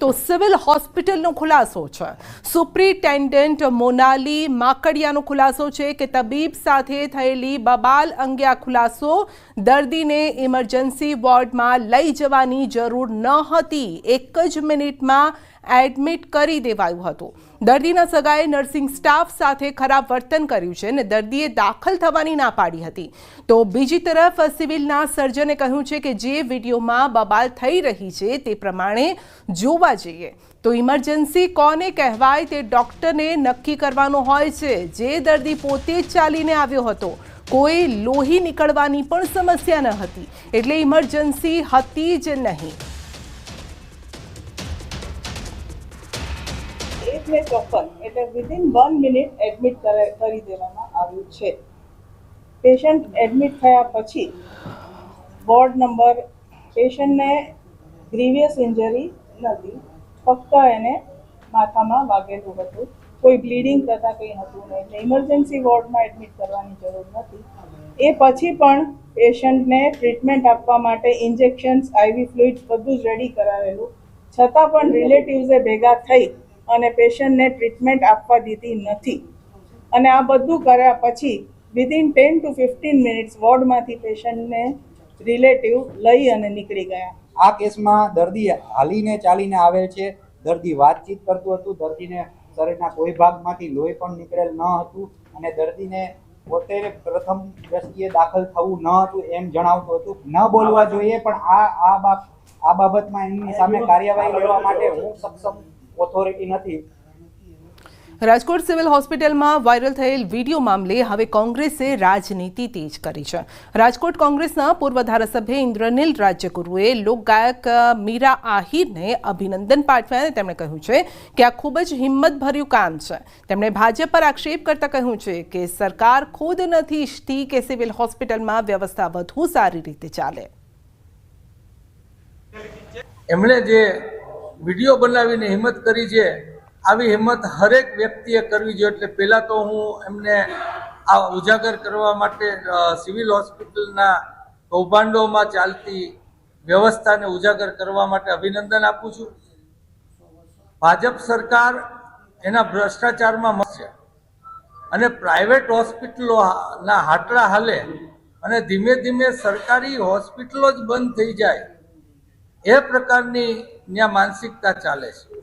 તો સિવિલ હોસ્પિટલનો ખુલાસો છે. સુપ્રિન્ટેન્ડન્ટ મોનાલી માકડિયાનો ખુલાસો છે કે તબીબ સાથે થયેલી બબાલ અંગે આ ખુલાસો દર્દીને ઇમરજન્સી વોર્ડમાં લઈ જવાની જરૂર ન હતી. એક જ મિનિટમાં એડમિટ કરી દેવાયું હતું. દર્દીના સગાએ નર્સિંગ સ્ટાફ સાથે ખરાબ વર્તન કર્યું છે અને દર્દીએ દાખલ થવાની ના પાડી હતી. તો બીજી તરફ સિવિલના સર્જને કહ્યું છે કે જે વિડીયોમાં બબાલ થઈ રહી છે તે પ્રમાણે જોવા જઈએ. તો ઇમરજન્સી કોને કહેવાય તે ડોક્ટરને નક્કી કરવાનો હોય છે. જે દર્દી પોતે જ ચાલીને આવ્યો હતો, કોઈ લોહી નીકળવાની પણ સમસ્યા ન હતી. એટલે ઇમરજન્સી હતી જ નહીં. એક ને ચોપન એટલે વિધિન વન મિનિટ એડમિટ કરી દેવામાં આવ્યું છે. પેશન્ટ એડમિટ થયા પછી વોર્ડ નંબર પેશન્ટને ગ્રીવિયસ ઇન્જરી નથી. ફક્ત એને માથામાં વાગેલું હતું. કોઈ બ્લીડિંગ થતા કંઈ હતું નહીં. એટલે ઇમરજન્સી વોર્ડમાં એડમિટ કરવાની જરૂર નથી. એ પછી પણ પેશન્ટને ટ્રીટમેન્ટ આપવા માટે ઇન્જેક્શન્સ આઈવી ફ્લુઇડ બધું જ રેડી કરાવેલું. છતાં પણ રિલેટિવ્સે ભેગા થઈ અને પેશન્ટને ટ્રીટમેન્ટ આપવા દીધી નથી. અને આ બધું કર્યા પછી within ten to fifteen minutes વોર્ડમાંથી પેશન્ટને રિલેટિવ લઈ અને નીકળી ગયા. આ કેસમાં દર્દી હાલીને ચાલીને આવેલ છે. દર્દી વાતચીત કરતું હતું. દર્દીને શરીરના કોઈ ભાગમાંથી લોહી પણ નીકળેલ ન હતું અને દર્દીને પોતે પ્રથમ દ્રષ્ટિએ દાખલ થવું ન હતું એમ જણાવતું હતું. ન બોલવા જોઈએ, પણ આ આ બાબ આ બાબતમાં એમની સામે કાર્યવાહી લેવા માટે હું સક્ષમ ઓથોરિટી નથી. રાજકોટ સિવિલ હોસ્પિટલમાં વાયરલ થયેલ વીડિયો મામલે હવે કોંગ્રેસે રાજનીતિ તેજ કરી છે. રાજકોટ કોંગ્રેસના પૂર્વ ધારાસભ્ય ઇન્દ્રનીલ રાજ્યગુરુએ લોકગાયક મીરા આહિરને અભિનંદન પાઠવ્યા અને તેમણે કહ્યું છે કે આ ખૂબ જ હિંમતભર્યું કામ છે. તેમણે ભાજપ પર આક્ષેપ કરતા કહ્યું છે કે સરકાર ખુદ નથી ઇચ્છતી કે સિવિલ હોસ્પિટલમાં વ્યવસ્થા વધુ સારી રીતે ચાલે. એમણે જે વીડિયો બનાવીને હિંમત કરી છે, આવી હિંમત હરેક વ્યક્તિએ કરવી જોઈએ. એટલે પહેલાં તો હું એમને આ ઉજાગર કરવા માટે સિવિલ હોસ્પિટલના કૌભાંડોમાં ચાલતી વ્યવસ્થાને ઉજાગર કરવા માટે અભિનંદન આપું છું. ભાજપ સરકાર એના ભ્રષ્ટાચારમાં મળશે અને પ્રાઇવેટ હોસ્પિટલોના હાટલા હાલે અને ધીમે ધીમે સરકારી હોસ્પિટલો જ બંધ થઈ જાય. એ પ્રકારની ત્યાં માનસિકતા ચાલે છે.